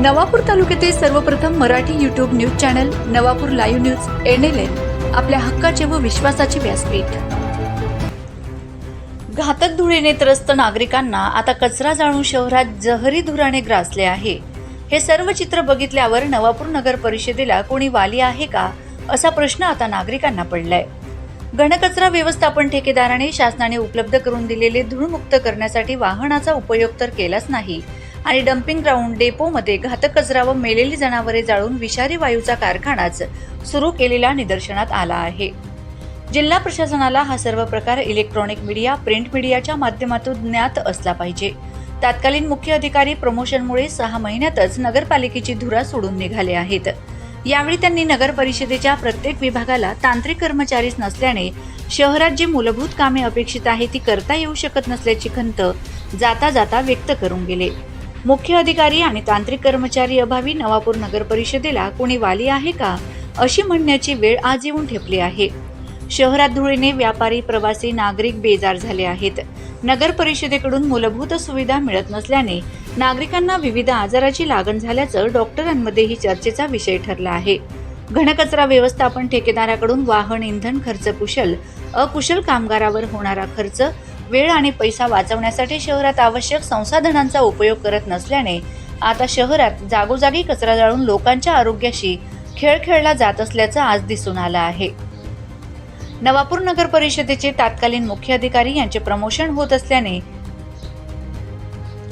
नवापूर तालुक्यातील सर्वप्रथम Marathi YouTube news channel Navapur live news NLN आपल्या हक्काचे व विश्वासाचे व्यासपीठ. घातक धुळीने त्रस्त नागरिकांना आता कचरा जाळून शहरात जहरी धुराने ग्रासले आहे. हे सर्व चित्र बघितल्यावर नवापूर नगर परिषदेला कोणी वाली आहे का असा प्रश्न आता नागरिकांना पडलाय. घनकचरा व्यवस्थापन ठेकेदाराने शासनाने उपलब्ध करून दिलेले धूळमुक्त करण्यासाठी वाहनाचा उपयोग तर केलाच नाही आणि डम्पिंग ग्राउंड डेपोमध्ये घातक कचरा व मेलेली जनावरे जाळून विषारी वायूचा कारखानाच सुरू केलेला निदर्शनात आला आहे. जिल्हा प्रशासनाला हा सर्व प्रकार इलेक्ट्रॉनिक मीडिया प्रिंट मीडियाच्या माध्यमातून ज्ञात असला पाहिजे. तत्कालीन मुख्य अधिकारी प्रमोशनमुळे सहा महिन्यातच नगरपालिकेची धुरा सोडून निघाले आहेत. यावेळी त्यांनी नगर परिषदेच्या प्रत्येक विभागाला तांत्रिक कर्मचारीच नसल्याने शहरात जी मूलभूत कामे अपेक्षित आहे ती करता येऊ शकत नसल्याची खंत जाता जाता व्यक्त करून गेले. मुख्य अधिकारी आणि तांत्रिक कर्मचारी अभावी नवापूर नगर परिषदेला कोणी वाली आहे का अशी म्हणण्याची वेळ आज येऊन ठेपली आहे. शहरात धुळीने व्यापारी प्रवासी नागरिक बेजार झाले आहेत. नगर परिषदेकडून मूलभूत सुविधा मिळत नसल्याने नागरिकांना विविध आजाराची लागण झाल्याचं डॉक्टरांमध्येही चर्चेचा विषय ठरला आहे. घनकचरा व्यवस्थापन ठेकेदाराकडून वाहन इंधन खर्च कुशल अकुशल कामगारावर होणारा खर्च वेळ आणि पैसा वाचवण्यासाठी शहरात आवश्यक संसाधनांचा उपयोग करत नसल्याने आता शहरात जागोजागी कचरा जाळून लोकांच्या आरोग्याशी खेळ खेळला जात असल्याचं आज दिसून आलं आहे. नवापूर नगर परिषदेचे तत्कालीन मुख्य अधिकारी यांचे प्रमोशन होत असल्याने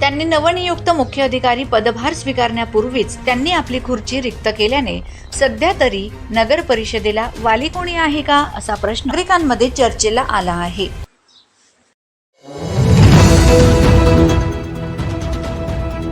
त्यांनी नवनियुक्त मुख्य अधिकारी पदभार स्वीकारण्यापूर्वीच त्यांनी आपली खुर्ची रिक्त केल्याने सध्या तरी नगर परिषदेला वाली कोणी आहे का असा प्रश्न नागरिकांमध्ये चर्चेला आला आहे.